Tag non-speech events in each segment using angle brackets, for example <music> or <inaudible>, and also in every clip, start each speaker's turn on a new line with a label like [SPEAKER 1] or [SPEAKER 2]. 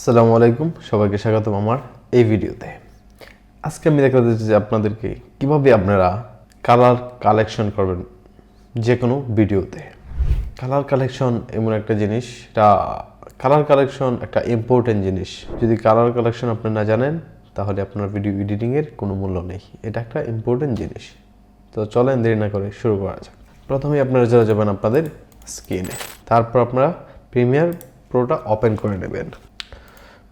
[SPEAKER 1] আসসালামু আলাইকুম, সবাইকে স্বাগতম আমার এই ভিডিওতে। আজকে আমি দেখাতে যাচ্ছি যে আপনাদেরকে কীভাবে আপনারা কালার কালেকশন করবেন যে কোনো ভিডিওতে। কালার কালেকশন এমন একটা জিনিস, এটা কালার কালেকশন একটা ইম্পর্টেন্ট জিনিস। যদি কালার কালেকশন আপনি না জানেন, তাহলে আপনার ভিডিও এডিটিংয়ের কোনো মূল্য নেই। এটা একটা ইম্পর্টেন্ট জিনিস। তো চলেন দেরি না করে শুরু করা যাক। প্রথমে আপনারা চলে যাবেন আপনাদের স্ক্রিনে তারপর আপনারা প্রিমিয়ার প্রোটা ওপেন করে নেবেন।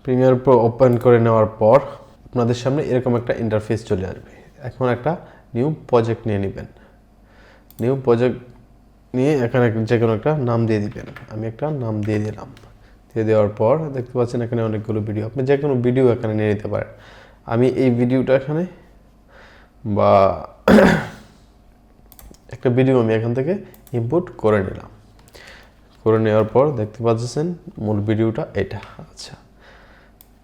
[SPEAKER 1] প্রিমিয়ার প্রো ওপেন করে নেওয়ার পর আপনাদের সামনে এরকম একটা ইন্টারফেস চলে আসবে। এখন একটা নিউ প্রজেক্ট নিয়ে নেবেন। নিউ প্রজেক্ট নিয়ে এখানে যে কোনো একটা নাম দিয়ে দিবেন। আমি একটা নাম দিয়ে দিলাম। দিয়ে দেওয়ার পর দেখতে পাচ্ছেন এখানে অনেকগুলো ভিডিও আপনি যে কোনো ভিডিও এখানে নিয়ে নিতে পারেন। আমি এই ভিডিওটা এখানে বা <coughs> একটা ভিডিও আমি এখান থেকে ইনপুট করে নিলাম। করে নেওয়ার পর দেখতে পাচ্ছেন মূল ভিডিওটা এটা। আচ্ছা।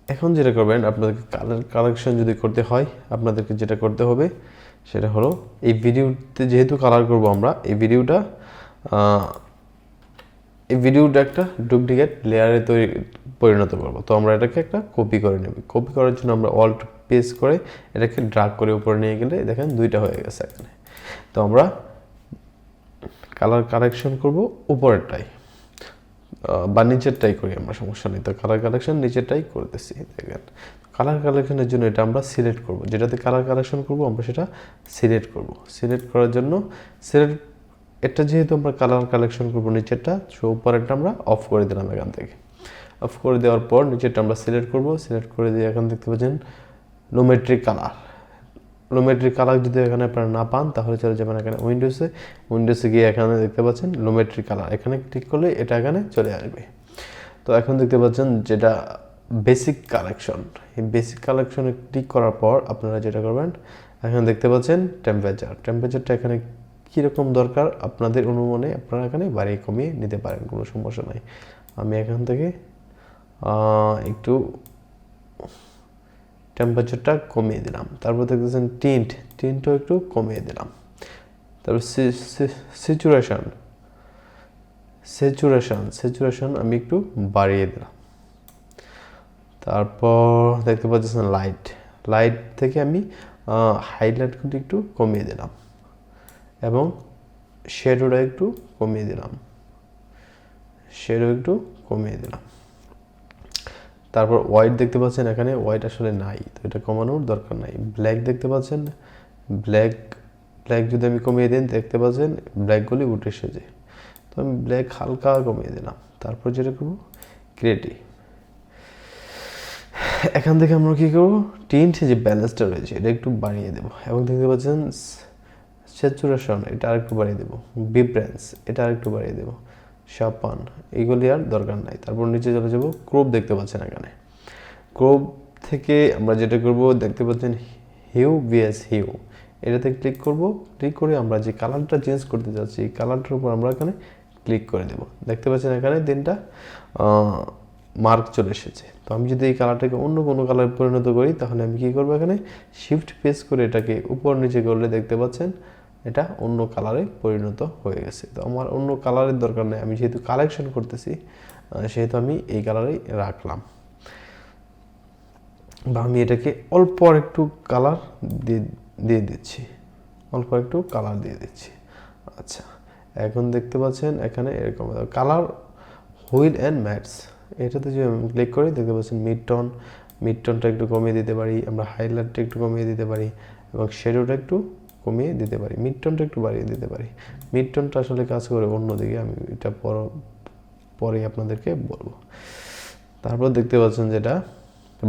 [SPEAKER 1] এখন যেটা করবেন, আপনাদেরকে কালার কালেকশন যদি করতে হয়, আপনাদেরকে যেটা করতে হবে সেটা হলো এই ভিডিওতে যেহেতু কালার করব আমরা, এই ভিডিওটা এই ভিডিওটা একটা ডুপ্লিকেট লেয়ারে তৈরি, পরিণত করব। তো আমরা এটাকে একটা কপি করে নেব। কপি করার জন্য আমরা অল্ট পেস করে এটাকে ড্রাগ করে উপরে নিয়ে গেলে দেখেন দুইটা হয়ে গেছে এখানে। তো আমরা কালার কালেকশন করব উপরেরটাই বা নিচেরটাই করি আমরা, সমস্যা নেই। তো কালার কালেকশন নিচেরটাই করতেছি, দেখেন। কালার কালেকশনের জন্য এটা আমরা সিলেক্ট করব। যেটাতে কালার কালেকশন করব, আমরা সেটা সিলেক্ট করব। সিলেক্ট করার জন্য সিলেক্ট এটা যেহেতু আমরা কালার কালেকশন করব নিচেরটা সো উপরেরটা আমরা অফ করে দিলাম এখান থেকে। অফ করে দেওয়ার পর নিচেরটা আমরা সিলেক্ট করব। সিলেক্ট করে দিয়ে এখন দেখতে পাচ্ছেন লোমেট্রিক কালার লোমেট্রিক কালার যদি এখানে আপনারা না পান, তাহলে চলে যাবেন এখানে উইন্ডোজে উইন্ডোজে গিয়ে এখানে দেখতে পাচ্ছেন লোমেট্রি কালার এখানে ক্লিক করলে এটা এখানে চলে আসবে। তো এখন দেখতে পাচ্ছেন যেটা বেসিক কালেকশন এই বেসিক কালেকশনে ক্লিক করার পর আপনারা যেটা করবেন, এখানে দেখতে পাচ্ছেন টেম্পারেচার টেম্পারেচারটা এখানে কীরকম দরকার আপনাদের অনুমানে আপনারা এখানে বাড়িয়ে কমিয়ে নিতে পারেন, কোনো সমস্যা নাই। আমি এখান থেকে একটু টেম্পারেচারটা কমিয়ে দিলাম। তারপর দেখতেছেন টিন্ট টিন্টও একটু কমিয়ে দিলাম। তারপর সিচুয়েশন স্যাচুরেশন স্যাচুরেশন আমি একটু বাড়িয়ে দিলাম। তারপর দেখতে পাচ্ছেন লাইট লাইট থেকে আমি হাইলাইটগুলি একটু কমিয়ে দিলাম এবং শেডোটা একটু কমিয়ে দিলাম। শেডো একটু কমিয়ে দিলাম। তারপর হোয়াইট দেখতে পাচ্ছেন এখানে হোয়াইট আসলে নাই, তো এটা কমানোর দরকার নাই। ব্ল্যাক দেখতে পাচ্ছেন ব্ল্যাক ব্ল্যাক যদি আমি কমিয়ে দিন, দেখতে পাচ্ছেন ব্ল্যাকগুলি উঠে এসেছে। তো আমি ব্ল্যাক হালকা কমিয়ে দিলাম, তারপর যেটা করব? ক্রিয়েটি এখান থেকে আমরা কী করব? টিন্ট যে ব্যালেন্সটা রয়েছে, এটা একটু বাড়িয়ে দেবো। এবং দেখতে পাচ্ছেন স্যাচুরেশন এটা আরেকটু বাড়িয়ে দেবো। বিব্রেন্স এটা আরেকটু বাড়িয়ে দেবো। শাপান এইগুলি আর দরকার নাই। তারপর নিচে চলে যাব, ক্রোপ দেখতে পাচ্ছেন এখানে। ক্রোপ থেকে আমরা যেটা করব, দেখতে পাচ্ছেন হিউ ভিএস হিউ। এটাতে ক্লিক করব ক্লিক করে আমরা যে কালারটা চেঞ্জ করতে যাচ্ছি, এই কালারটার উপর আমরা এখানে ক্লিক করে দেব। দেখতে পাচ্ছেন এখানে তিনটা মার্ক চলে এসেছে। তো আমি যদি এই কালারটাকে অন্য কোনো কালার পরিণত করি, তাহলে আমি কী করব এখানে? শিফট পেস করে এটাকে উপর নিচে করলে দেখতে পাচ্ছেন এটা অন্য কালারে পরিণত হয়ে গেছে। তো আমার অন্য কালারের দরকার নেই, আমি যেহেতু কালেকশন করতেছি সেহেতু আমি এই কালারেই রাখলাম। বা আমি এটাকে অল্প একটু কালার দিয়ে দিয়ে দিচ্ছি। অল্প একটু কালার দিয়ে দিচ্ছি। আচ্ছা এখন দেখতে পাচ্ছেন এখানে এরকম। কালার হুইল অ্যান্ড ম্যাটস, এটাতে যদি আমি ক্লিক করি, দেখতে পাচ্ছেন মিড টন মিড টোনটা একটু কমিয়ে দিতে পারি, আমরা হাইলাইটটা একটু কমিয়ে দিতে পারি, এবং শেডোটা একটু কমিয়ে দিতে পারি মিড টোনটা একটু বাড়িয়ে দিতে পারি। মিড টোনটা আসলে কাজ করে অন্যদিকে, আমি এটা পর পরে আপনাদেরকে বলব। তারপর দেখতে পাচ্ছেন যেটা,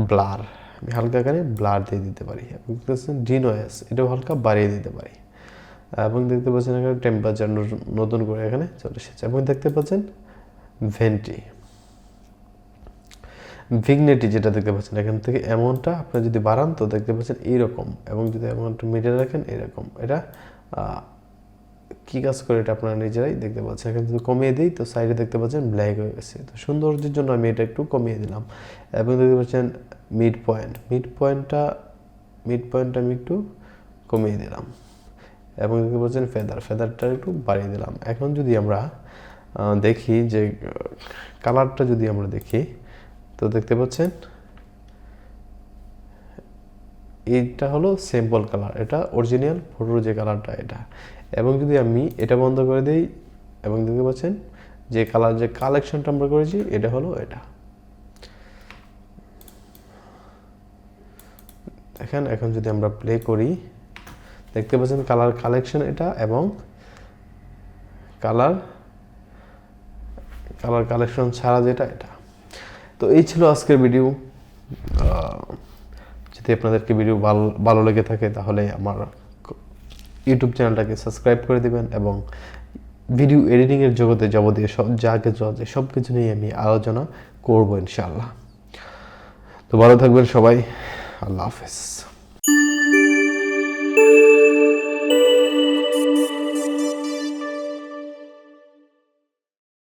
[SPEAKER 1] ব্লার। আমি হালকা এখানে ব্লার দিয়ে দিতে পারি। এবং দেখতে পাচ্ছেন ডিনোয়েস এটাও হালকা বাড়িয়ে দিতে পারি। এবং দেখতে পাচ্ছেন এখানে টেম্পারেচার নতুন করে এখানে চলে এসেছে। এবং দেখতে পাচ্ছেন ভেন্টি ভিগনেটি যেটা দেখতে পাচ্ছেন, এখান থেকে অ্যামাউন্টটা আপনি যদি বাড়ান তো দেখতে পাচ্ছেন এইরকম এবং যদি অ্যামাউন্টটা মিডিয়ে রাখেন, এরকম। এটা কি কাজ করে এটা আপনারা নিজেরাই দেখতে পাচ্ছেন। এখানে যদি কমিয়ে দিই তো সাইডে দেখতে পাচ্ছেন ব্ল্যাক হয়ে গেছে। তো সৌন্দর্যের জন্য আমি এটা একটু কমিয়ে দিলাম। এবং দেখতে পাচ্ছেন মিড পয়েন্ট মিড পয়েন্টটা মিড পয়েন্টটা আমি একটু কমিয়ে দিলাম। এবং দেখতে পাচ্ছেন ফেদার ফেদারটা একটু বাড়িয়ে দিলাম। এখন যদি আমরা দেখি যে কালারটা যদি আমরা দেখি তো দেখতে পাচ্ছেন? এইটা হলো সিম্পল কালার এটা অরিজিনাল ফটোর যে কালারটা এটা। এবং যদি আমি এটা বন্ধ করে দিই, এবং দেখতে পাচ্ছেন, যে কালার যে কালেকশনটা আমরা করেছি, এটা হলো এটা। দেখেন, এখন যদি আমরা প্লে করি, দেখতে পাচ্ছেন কালার কালেকশন এটা এবং কালার কালার কালেকশন ছাড়া যেটা এটা। তো এই ছিল আজকের ভিডিও যদি আপনাদেরকে ভিডিও ভালো ভালো লেগে থাকে, তাহলে আমার ইউটিউব চ্যানেলটাকে সাবস্ক্রাইব করে দেবেন এবং ভিডিও এডিটিংয়ের জগতে যাবতীয় সব, যা কিছু আছে সব কিছু নিয়ে আমি আলোচনা করব ইনশাল্লাহ তো ভালো থাকবেন সবাই। আল্লাহ হাফেজ।